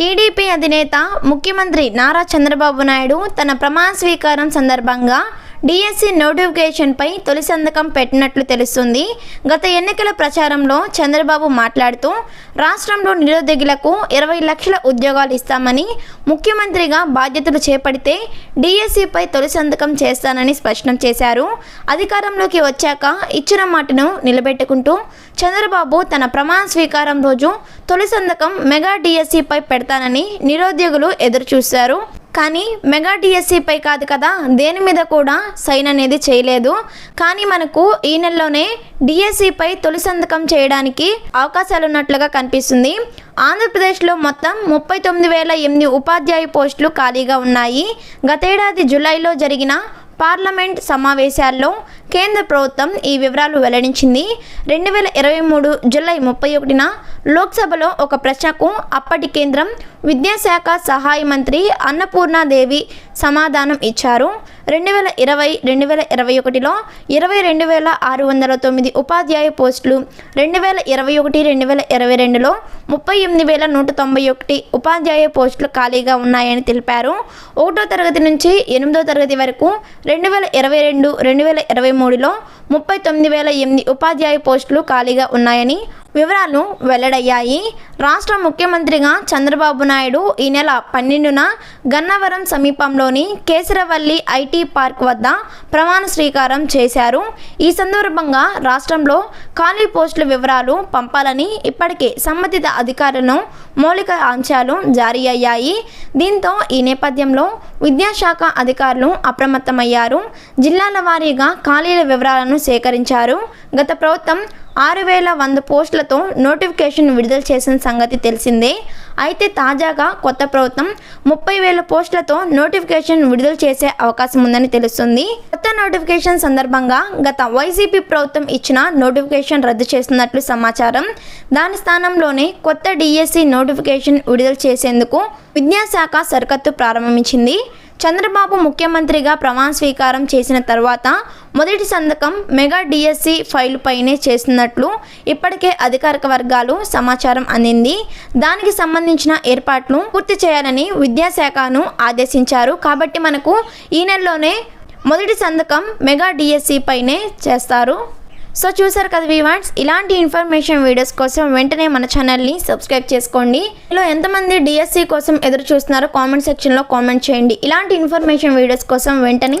TDP అధినేత ముఖ్యమంత్రి నారా చంద్రబాబు నాయుడు తన ప్రమాణ స్వీకారం సందర్భంగా డిఎస్సి నోటిఫికేషన్పై తొలి సంతకం పెట్టినట్లు తెలుస్తుంది. గత ఎన్నికల ప్రచారంలో చంద్రబాబు మాట్లాడుతూ రాష్ట్రంలో నిరుద్యోగులకు ఇరవై లక్షల ఉద్యోగాలు ఇస్తామని ముఖ్యమంత్రిగా బాధ్యతలు చేపడితే డిఎస్సిపై తొలి సంతకం చేస్తానని స్పష్టం చేశారు. అధికారంలోకి వచ్చాక ఇచ్చిన మాటను నిలబెట్టుకుంటూ చంద్రబాబు తన ప్రమాణ స్వీకారం రోజు తొలి సంతకం మెగా డిఎస్సిపై పెడతానని నిరుద్యోగులు ఎదురుచూశారు. కానీ మెగా డిఎస్సిపై కాదు కదా దేని మీద కూడా సైన్ అనేది చేయలేదు. కానీ మనకు ఈ నెలలోనే డిఎస్సిపై తొలి సంతకం చేయడానికి అవకాశాలు ఉన్నట్లుగా కనిపిస్తుంది. ఆంధ్రప్రదేశ్లో మొత్తం ముప్పై తొమ్మిది వేల ఎనిమిది ఉపాధ్యాయ పోస్టులు ఖాళీగా ఉన్నాయి. గతేడాది జూలైలో జరిగిన పార్లమెంట్ సమావేశాల్లో కేంద్ర ప్రభుత్వం ఈ వివరాలు వెల్లడించింది. రెండు వేల ఇరవై మూడు జూలై ముప్పై ఒకటిన లోక్సభలో ఒక ప్రశ్నకు అప్పటి కేంద్రం విద్యాశాఖ సహాయ మంత్రి అన్నపూర్ణాదేవి సమాధానం ఇచ్చారు. రెండు వేల ఇరవై రెండు వేల ఇరవై ఒకటిలో ఇరవై రెండు వేల ఆరు వందల తొమ్మిది ఉపాధ్యాయ పోస్టులు రెండు వేల ఇరవై ఒకటి రెండు వేల ఇరవై రెండులో ముప్పై ఎనిమిది వేల నూట తొంభై ఒకటి ఉపాధ్యాయ పోస్టులు ఖాళీగా ఉన్నాయని తెలిపారు. ఒకటో తరగతి నుంచి ఎనిమిదో తరగతి వరకు రెండు వేల ఇరవై రెండు రెండు వేల ఇరవై మూడులో ముప్పై తొమ్మిది వేల ఎనిమిది ఉపాధ్యాయ పోస్టులు ఖాళీగా ఉన్నాయని వివరాలు వెల్లడయ్యాయి. రాష్ట్ర ముఖ్యమంత్రిగా చంద్రబాబు నాయుడు ఈ నెల పన్నెండున గన్నవరం సమీపంలోని కేసరవల్లి ఐటీ పార్క్ వద్ద ప్రమాణ స్వీకారం చేశారు. ఈ సందర్భంగా రాష్ట్రంలో ఖాళీ పోస్టుల వివరాలు పంపాలని ఇప్పటికే సంబంధిత అధికారులను మౌలిక ఆంక్షలు జారీ అయ్యాయి. దీంతో ఈ నేపథ్యంలో విద్యాశాఖ అధికారులు అప్రమత్తమయ్యారు. జిల్లాల వారీగా ఖాళీల వివరాలను సేకరించారు. గత ప్రభుత్వం ఆరు వేల వంద పోస్టులతో నోటిఫికేషన్ విడుదల చేసిన సంగతి తెలిసిందే. అయితే తాజాగా కొత్త ప్రభుత్వం ముప్పై వేల పోస్టులతో నోటిఫికేషన్ విడుదల చేసే అవకాశం ఉందని తెలుస్తుంది. కొత్త నోటిఫికేషన్ సందర్భంగా గత వైసీపీ ప్రభుత్వం ఇచ్చిన నోటిఫికేషన్ రద్దు చేస్తున్నట్లు సమాచారం. దాని స్థానంలోనే కొత్త డిఎస్సి నోటిఫికేషన్ విడుదల చేసేందుకు విద్యాశాఖ సరికత్తు ప్రారంభించింది. చంద్రబాబు ముఖ్యమంత్రిగా ప్రమాణ స్వీకారం చేసిన తర్వాత మొదటి సంతకం మెగా డిఎస్సి ఫైల్ పైనే చేస్తున్నట్లు ఇప్పటికే అధికారిక వర్గాలు సమాచారం అందింది. దానికి సంబంధించిన ఏర్పాట్లు పూర్తి చేయాలని విద్యాశాఖను ఆదేశించారు. కాబట్టి మనకు ఈ నెలలోనే మొదటి సంతకం మెగా డిఎస్సి పైనే చేస్తారు. సో చూసారు కదా వీవాన్స్ ఇలాంటి ఇన్ఫర్మేషన్ వీడియోస్ కోసం వెంటనే మన ఛానల్ని సబ్స్క్రైబ్ చేసుకోండి. ఇలా ఎంతమంది డిఎస్సి కోసం ఎదురు చూస్తున్నారో కామెంట్ సెక్షన్లో కామెంట్ చేయండి. ఇలాంటి ఇన్ఫర్మేషన్ వీడియోస్ కోసం వెంటనే